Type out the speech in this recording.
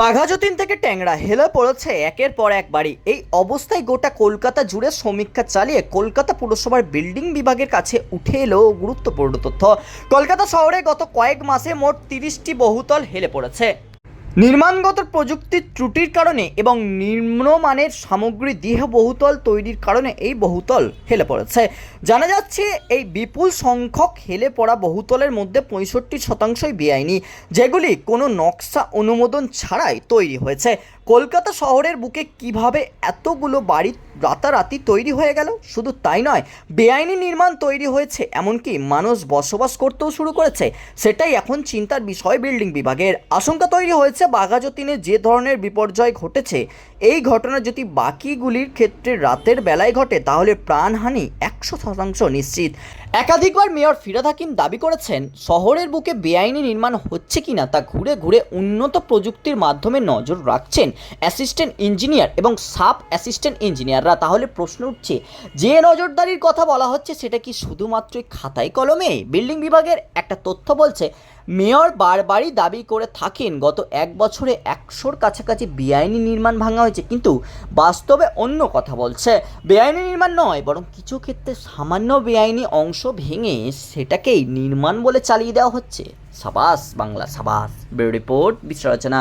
বাঘাযতীন থেকে ট্যাংরা হেলে পড়েছে একের পর এক বাড়ি। এই অবস্থায় গোটা কলকাতা জুড়ে সমীক্ষা চালিয়ে কলকাতা পুরসভার বিল্ডিং বিভাগের কাছে উঠে এলো গুরুত্বপূর্ণ তথ্য। কলকাতা শহরে গত কয়েক মাসে মোট তিরিশটি বহুতল হেলে পড়েছে। নির্মাণগত প্রযুক্তির ত্রুটির কারণে এবং নিম্নমানের সামগ্রী দেহ বহুতল তৈরির কারণে এই বহুতল হেলে পড়েছে। জানা যাচ্ছে, এই বিপুল সংখ্যক হেলে পড়া বহুতলের মধ্যে পঁয়ষট্টি শতাংশই বেআইনি, যেগুলি কোনো নকশা অনুমোদন ছাড়াই তৈরি হয়েছে। কলকাতা শহরের বুকে কীভাবে এতগুলো বাড়ি রাতারাতি তৈরি হয়ে গেল? শুধু তাই নয়, বেআইনি নির্মাণ তৈরি হয়েছে, এমনকি মানুষ বসবাস করতেও শুরু করেছে। সেটাই এখন চিন্তার বিষয় বিল্ডিং বিভাগের। আশঙ্কা তৈরি হয়েছে, বাঘাযতীনে যে ধরনের বিপর্যয় ঘটেছে, এই ঘটনা যদি বাকিগুলির ক্ষেত্রে রাতের বেলায় ঘটে, তাহলে প্রাণহানি একশো শতাংশ নিশ্চিত। একাধিকবার মেয়র ফিরাদ হাকিম দাবি করেছেন, শহরের বুকে বেআইনি নির্মাণ হচ্ছে কিনা তা ঘুরে ঘুরে উন্নত প্রযুক্তির মাধ্যমে নজর রাখছেন অ্যাসিস্ট্যান্ট ইঞ্জিনিয়ার এবং সাব অ্যাসিস্ট্যান্ট ইঞ্জিনিয়াররা। তাহলে প্রশ্ন উঠছে, যে নজরদারির কথা বলা হচ্ছে, সেটা কি শুধুমাত্র খাতায় কলমে? বিল্ডিং বিভাগের একটা তথ্য বলছে, মেয়র বারবারই দাবি করে থাকেন, গত এক বছরে একশোর কাছাকাছি বেআইনি নির্মাণ ভাঙা হয়েছে। কিন্তু বাস্তবে অন্য কথা বলছে, বেআইনি নির্মাণ নয়, বরং কিছু ক্ষেত্রে সামান্য বেআইনি অংশ ভেঙে সেটাকেই নির্মাণ বলে চালিয়ে দেওয়া হচ্ছে। সাবাস বাংলা সাবাস রিপোর্ট বিশ্লেষণা